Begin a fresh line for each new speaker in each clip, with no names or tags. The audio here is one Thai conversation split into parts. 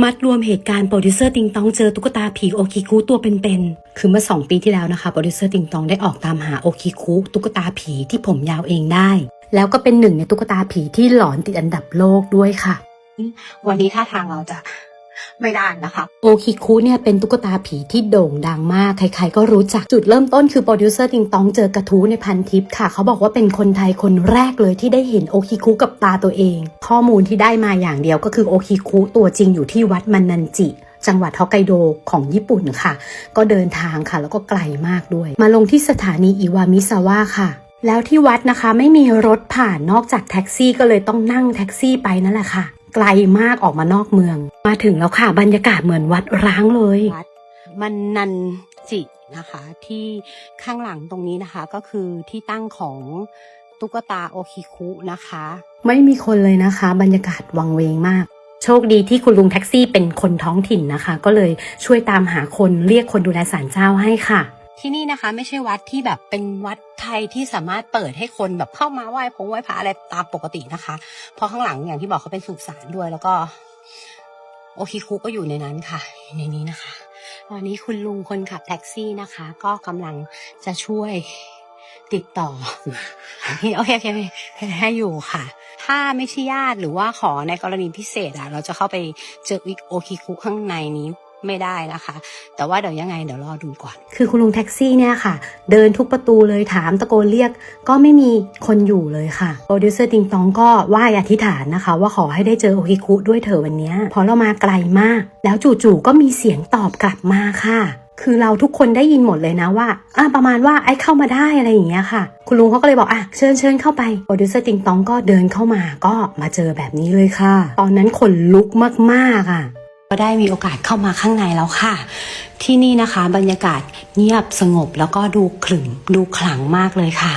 มัดรวมเหตุการณ์โปรดิวเซอร์ติงตองเจอตุ๊กตาผีโอคิคุตัวเป็นๆ คือเมื่อ 2 ปีที่แล้วนะคะโปรดิวเซอร์ติงตองได้ออกตามหาโอคิคุตุ๊กตาผีที่ผมยาวเองได้ แล้วก็เป็นหนึ่งในตุ๊กตาผีที่หลอนติดอันดับโลกด้วยค่ะ
วันนี้ท่าทางเราจะ ไม่ได้นะคะ
โอคิคุเนี่ยเป็นตุ๊กตาผีที่โด่งดังมาก ใครๆก็รู้จักจุดเริ่มต้นคือโปรดิวเซอร์ติงตองเจอกระทู้ในพันทิปค่ะ เขาบอกว่าเป็นคนไทยคนแรกเลยที่ได้เห็นโอคิคุกับตาตัวเอง ข้อมูลที่ได้มาอย่างเดียวก็คือโอคิคุตัวจริงอยู่ที่วัดมันนันจิจังหวัดฮอกไกโดของญี่ปุ่นค่ะ ก็เดินทางค่ะ แล้วก็ไกลมากด้วย มาลงที่สถานีอิวามิซาวะค่ะ แล้วที่วัดนะคะไม่มีรถผ่านนอกจากแท็กซี่ก็เลยต้องนั่งแท็กซี่ไปนั่นแหละค่ะ ไกลมากออกมานอกเมือง มาถึงแล้วค่ะบรรยากาศเหมือนวัดร้างเลย
วัดมันนันจินะคะที่ข้างหลังตรงนี้นะคะ ก็คือที่ตั้งของตุ๊กตาโอคิคุนะคะ
ไม่มีคนเลยนะคะ บรรยากาศวังเวงมาก โชคดีที่คุณลุงแท็กซี่เป็นคนท้องถิ่นนะคะ ก็เลยช่วยตามหาคนเรียกคนดูแลศาลเจ้าให้ค่ะ
ที่นี่นะคะ ไม่ใช่วัดที่แบบเป็นวัดไทยที่สามารถเปิดให้คนแบบเข้ามาไหว้พงไหว้พระอะไรตามปกตินะคะ เพราะข้างหลังอย่างที่บอกเขาเป็นสุสานด้วย แล้วก็ โอคิคุก็อยู่ในนั้นค่ะ ในนี้นะคะ ตอนนี้คุณลุงคนขับแท็กซี่นะคะ ก็กำลังจะช่วยติดต่อโอเคโอเคให้อยู่ค่ะ ถ้าไม่ใช่ญาติหรือว่าขอในกรณีพิเศษอะเราจะเข้าไปเจอโอคิคุข้างในนี้ ไม่ได้นะคะ แต่ว่าเดี๋ยวยังไงเดี๋ยวรอดูก่อน
คือคุณลุงแท็กซี่เนี่ยค่ะ เดินทุกประตูเลยถามตะโกนเรียก ก็ไม่มีคนอยู่เลยค่ะโปรดิวเซอร์ติงตองก็ไหว้อธิษฐานนะคะ ว่าขอให้ได้เจอโอคิคุด้วยเถอะวันนี้พราะเรามาไกลมาก แล้วจู่ๆก็มีเสียงตอบกลับมาค่ะคือเราทุกคนได้ยินหมดเลยนะว่าอะประมาณว่าไอ้เข้ามาได้อะไรอย่างเงี้ยค่ะ คุณลุงเขาก็เลยบอกอะเชิญเชิญเข้าไปโปรดิวเซอร์ติงตองก็เดินเข้ามาก็มาเจอแบบนี้เลยค่ะ ตอนนั้นขนลุกมากๆอะ
ก็ได้มีโอกาสเข้ามาข้างในแล้วค่ะ ที่นี่นะคะบรรยากาศเงียบสงบแล้วก็ดูขรึมดูขลังมากเลยค่ะ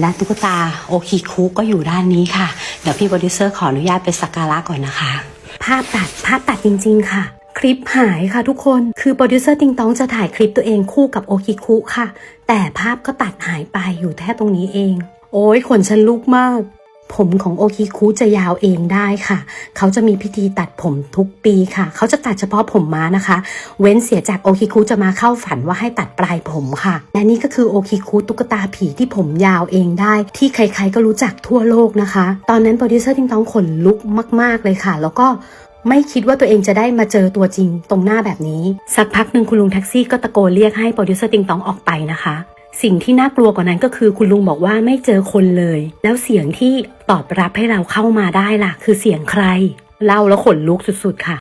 และตุ๊กตาโอคิคุก็อยู่ด้านนี้ค่ะ เดี๋ยวพี่โปรดิวเซอร์ขออนุญาตไปสักการะก่อนนะคะ
ภาพตัดภาพตัดจริง ๆ ค่ะ คลิปหายค่ะทุกคนคือโปรดิวเซอร์ติงตองจะถ่ายคลิปตัวเองคู่กับโอคิคุค่ะ แต่ภาพก็ตัดหายไปอยู่แค่ตรงนี้เอง โอ้ยขนฉันลุกมาก ผมของโอคิคุจะยาวเองได้ค่ะ เขาจะมีพิธีตัดผมทุกปีค่ะ เขาจะตัดเฉพาะผมม้านะคะ เว้นเสียจากโอคิคุจะมาเข้าฝันว่าให้ตัดปลายผมค่ะ และนี่ก็คือโอคิคุตุ๊กตาผีที่ผมยาวเองได้ ที่ใครๆก็รู้จักทั่วโลกนะคะ ตอนนั้นโปรดิวเซอร์ติงตองขนลุกมาก ๆเลยค่ะ แล้วก็ไม่คิดว่าตัวเองจะได้มาเจอตัวจริงตรงหน้าแบบนี้ สักพักหนึ่งคุณลุงแท็กซี่ก็ตะโกนเรียกให้โปรดิวเซอร์ติงตองออกไปนะคะ สิ่งที่น่ากลัวกว่านั้นก็คือคุณลุงบอกว่าไม่เจอคนเลย แล้วเสียงที่ตอบรับให้เราเข้ามาได้ล่ะ คือเสียงใคร เล่าแล้วขนลุกสุดๆค่ะ